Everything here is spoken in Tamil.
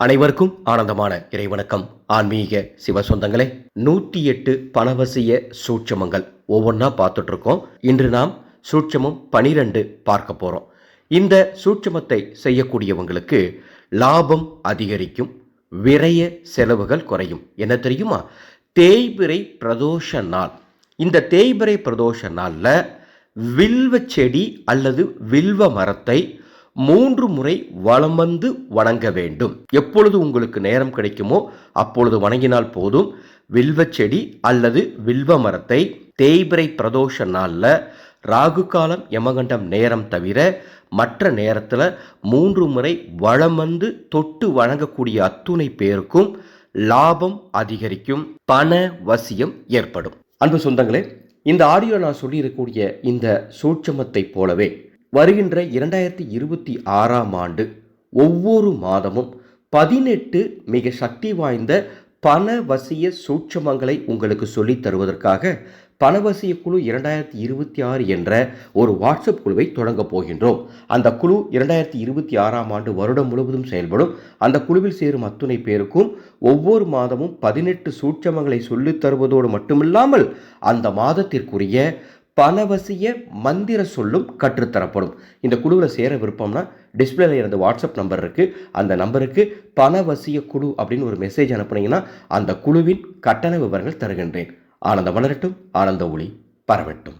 அனைவருக்கும் ஆனந்தமான இறைவணக்கம். ஆன்மீக சிவ சொந்தங்களே நூற்றி எட்டு பணவசிய சூட்சமங்கள் ஒவ்வொன்றா பார்த்துட்டு இருக்கோம் இன்று நாம் சூட்சமம் பனிரெண்டு பார்க்க போகிறோம் இந்த சூட்சமத்தை செய்யக்கூடியவங்களுக்கு லாபம் அதிகரிக்கும் விரைய செலவுகள் குறையும். என்ன தெரியுமா? தேய்பிறை பிரதோஷ நாள். இந்த தேய்பிரை பிரதோஷ நாளில் வில்வ செடி அல்லது வில்வ மரத்தை மூன்று முறை வலம் வந்து வணங்க வேண்டும். எப்பொழுது உங்களுக்கு நேரம் கிடைக்குமோ அப்பொழுது வணங்கினால் போதும். வில்வ செடி அல்லது வில்வ மரத்தை தேய்பிரை பிரதோஷ நாளில் ராகு காலம் யமகண்டம் நேரம் தவிர மற்ற நேரத்தில் மூன்று முறை வளம் வந்து தொட்டு வணங்கக்கூடிய அத்துணை பேருக்கும் லாபம் அதிகரிக்கும் பண வசியம் ஏற்படும். அன்பு சொந்தங்களே இந்த ஆடியோ நான் சொல்லியிருக்கக்கூடிய இந்த சூட்சமத்தை போலவே வருகின்ற இரண்டாயிரத்தி இருபத்தி ஆறாம் ஆண்டு ஒவ்வொரு மாதமும் பதினெட்டு மிக சக்தி வாய்ந்த பணவசிய சூட்சமங்களை உங்களுக்கு சொல்லித் தருவதற்காக பணவசிய குழு இரண்டாயிரத்தி இருபத்தி ஆறு என்ற ஒரு வாட்ஸ்அப் குழுவை தொடங்கப் போகின்றோம். அந்த குழு இரண்டாயிரத்தி இருபத்தி ஆறாம் ஆண்டு வருடம் முழுவதும் செயல்படும். அந்த குழுவில் சேரும் அத்துணை பேருக்கும் ஒவ்வொரு மாதமும் பதினெட்டு சூட்சமங்களை சொல்லித் தருவதோடு மட்டுமில்லாமல் அந்த மாதத்திற்குரிய பணவசிய மந்திர சொல்லும் கற்றுத்தரப்படும். இந்த குழுவில் சேர விருப்பம்னா டிஸ்பிளேல இருந்த வாட்ஸ்அப் நம்பர் இருக்குது அந்த நம்பருக்கு பலவசிய குழு அப்படின்னு ஒரு மெசேஜ் அனுப்புனீங்கன்னா அந்த குழுவின் கட்டண விவரங்கள் தருகின்றேன். ஆனந்த மலரட்டும் ஆனந்த ஒளி பரவட்டும்.